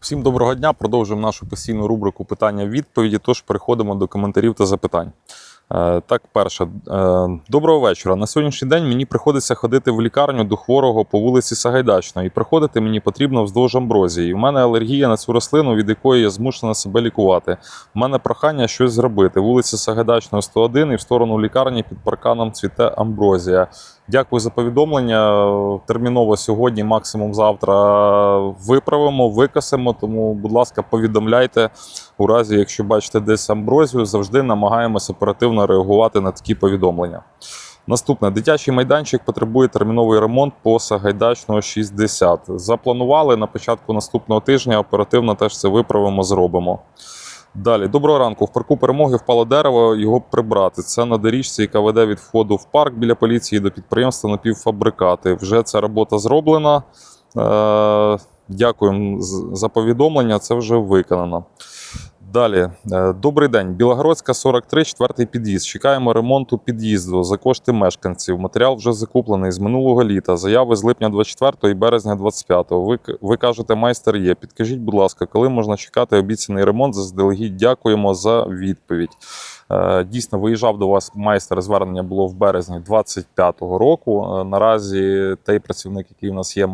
Всім доброго дня. Продовжуємо нашу постійну рубрику питання-відповіді. Тож переходимо до коментарів та запитань. Е, Так, перше, Е, доброго вечора. На сьогоднішній день мені приходиться ходити в лікарню до хворого по вулиці Сагайдачної. І приходити мені потрібно вздовж амброзії. У мене алергія на цю рослину, від якої я змушена себе лікувати. У мене прохання щось зробити. Вулиця Сагайдачної 101 і в сторону лікарні під парканом цвіте амброзія. Дякую за повідомлення. Терміново сьогодні, максимум завтра виправимо, викасимо. Тому, будь ласка, повідомляйте у разі, якщо бачите десь амброзію, завжди намагаємося оперативно реагувати на такі повідомлення. Наступне дитячий майданчик потребує терміновий ремонт по Сагайдачного 60. Запланували на початку наступного тижня. Оперативно теж це виправимо, зробимо. Далі, доброго ранку. В парку перемоги впало дерево, його прибрати. Це на доріжці, яка веде від входу в парк біля поліції до підприємства напівфабрикати. Вже ця робота зроблена. Е, Дякуємо за повідомлення. Це вже виконано. Далі, Е, добрий день. Білогородська 43, четвертий під'їзд. Чекаємо ремонту під'їзду за кошти мешканців. Матеріал вже закуплений з минулого літа. Заяви з липня 24 і березня 25. Ви, ви кажете, майстер є. Підкажіть, будь ласка, коли можна чекати обіцяний ремонт? Заздалегідь дякуємо за відповідь. Е, Дійсно, виїжджав до вас майстер. Звернення було в березні 25-го року. Е, Наразі той працівник, який у нас є,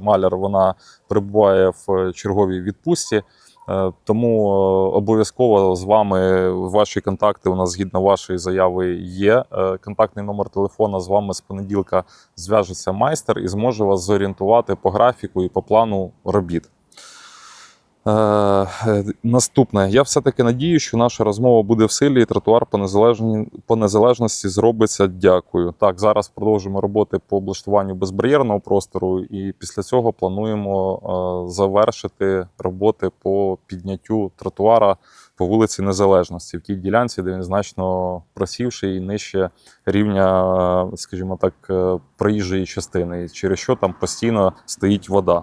маляр, вона перебуває в черговій відпустці. Е, Тому е, обов'язково з вами ваші контакти у нас згідно вашої заяви є. Е, Контактний номер телефона з вами з понеділка зв'яжеться майстер і зможе вас зорієнтувати по графіку і по плану робіт. Е, е, Наступне. Я все-таки надію, що наша розмова буде в силі, і тротуар по, незалежні, по незалежності зробиться. Дякую. Так, зараз продовжуємо роботи по облаштуванню безбар'єрного простору, і після цього плануємо е, завершити роботи по підняттю тротуара по вулиці Незалежності в тій ділянці, де він значно просівший і нижче рівня, е, скажімо так, проїжджої частини, через що там постійно стоїть вода.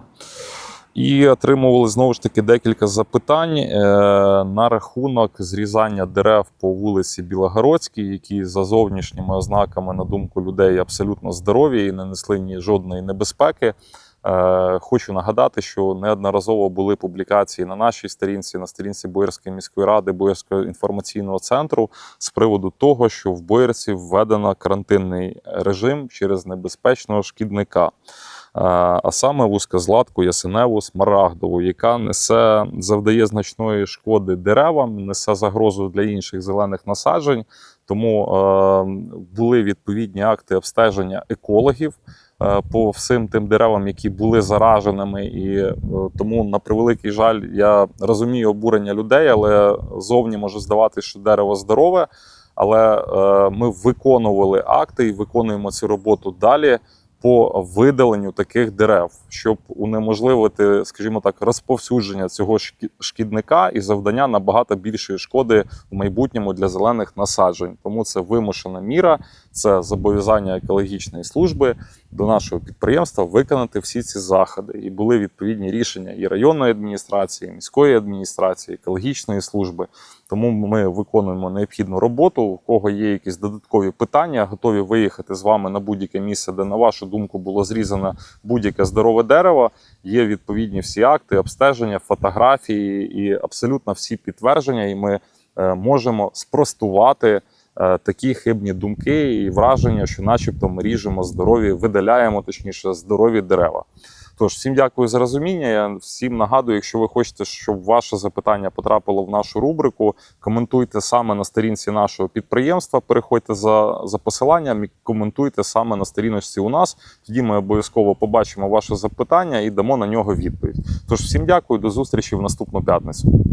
І отримували знову ж таки декілька запитань е, на рахунок зрізання дерев по вулиці Білогородській, які за зовнішніми ознаками, на думку людей, абсолютно здорові і не несли ні жодної небезпеки. Е, Хочу нагадати, що неодноразово були публікації на нашій сторінці, на сторінці Боярської міської ради, Боярського інформаційного центру з приводу того, що в Боярці введено карантинний режим через небезпечного шкідника. Е, а саме вузькозлатку ясеневу смарагдову, яка несе завдає значної шкоди деревам, несе загрозу для інших зелених насаджень. Тому е, були відповідні акти обстеження екологів е, по всім тим деревам, які були зараженими. І тому, на превеликий жаль, я розумію обурення людей, але зовні може здаватися, що дерево здорове. Але ми виконували акти і виконуємо цю роботу далі по видаленню таких дерев, щоб унеможливити, скажімо так, розповсюдження цього шкі- шкідника і завдання набагато більшої шкоди в майбутньому для зелених насаджень. Тому це вимушена міра, це зобов'язання екологічної служби до нашого підприємства виконати всі ці заходи. І були відповідні рішення і районної адміністрації, і міської адміністрації, екологічної служби. Тому ми виконуємо необхідну роботу. У кого є якісь додаткові питання, готові виїхати з вами на будь-яке місце, де, на вашу думку, було зрізано будь-яке здорове дерево. Є відповідні всі акти, обстеження, фотографії і абсолютно всі підтвердження. І ми е, можемо спростувати такі хибні думки і враження, що, начебто, ми ріжемо здорові, видаляємо точніше здорові дерева. Тож, всім дякую за розуміння. Я всім нагадую, якщо ви хочете, щоб ваше запитання потрапило в нашу рубрику, коментуйте саме на сторінці нашого підприємства. Переходьте за, за посиланням і коментуйте саме на сторіночці у нас. Тоді ми обов'язково побачимо ваше запитання і дамо на нього відповідь. Тож, всім дякую, до зустрічі в наступну п'ятницю.